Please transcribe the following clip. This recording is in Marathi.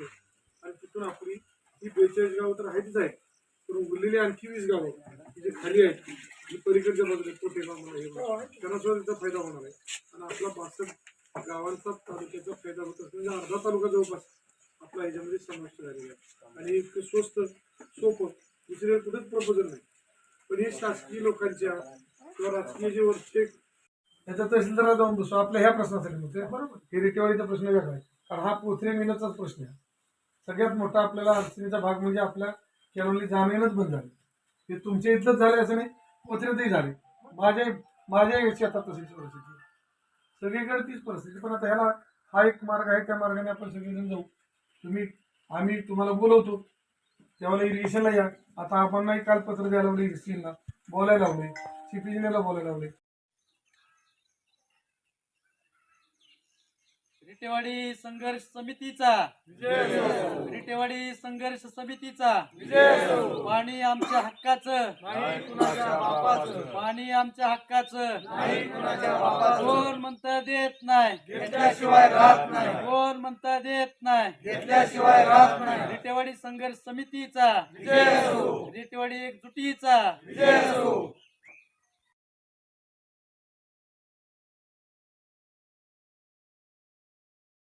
येते आणि तिथून आपली ही बेचाळीस गावं तर आहेतच आहेत. पण उरलेली आणखी वीस गावं आहेत जी खाली आहेत जी पलीकडच्या बाजूला आहेत, म्हणा हे त्यांना सुद्धा त्याचा फायदा होणार आहे. आणि आपला बासष्ट गावांचा तालुक्याचा फायदा होत असतो. म्हणजे अर्धा तालुका जवळपास आपला ह्याच्यामध्ये समाविष्ट झालेला आहे. आणि इतकं स्वस्त सोपं दुसरे कुठेच प्रपोजल नाही. पण हे शासकीय लोकांच्या किंवा राजकीय जे वर्षे त्याच्या तहसीलदाराला जाऊन बसतो आपल्या ह्या प्रश्नासाठी बरोबर हे रिटेवाडीचा प्रश्न वेगळा आहे. कारण हा पोथरे मिळण्याचाच प्रश्न आहे. सगळ्यात मोठा आपल्याला अडचणीचा भाग म्हणजे आपल्या केरळली जाणीनच बंद झाली. ते तुमच्या इथलंच झालं असं नाही पत्रितही झाले. माझ्या माझ्या शेतात तशीच परिस्थिती. सगळीकडे तीच परिस्थिती. पण आता ह्याला हा एक मार्ग आहे त्या मार्गाने आपण सगळेजण जाऊ. तुम्ही आम्ही तुम्हाला बोलवतो. त्यावेळेला इरिगेशनला या. आता आपण नाही काल पत्र द्यायला लावले इरिगेशनला. बोलायला लावले. सीपीजीनेला बोलायला लावले. रिटेवाडी संघर्ष समितीचा. रिटेवाडी संघर्ष समितीचा. पाणी आमच्या हक्काचं. पाणी आमच्या हक्काचं. कोण म्हणता देत नाही. घेतल्याशिवाय राहत नाही कोण म्हणता देत नाही घेतल्याशिवाय राहत नाही. रिटेवाडी संघर्ष समितीचा. रिटेवाडी एकजुटीचा.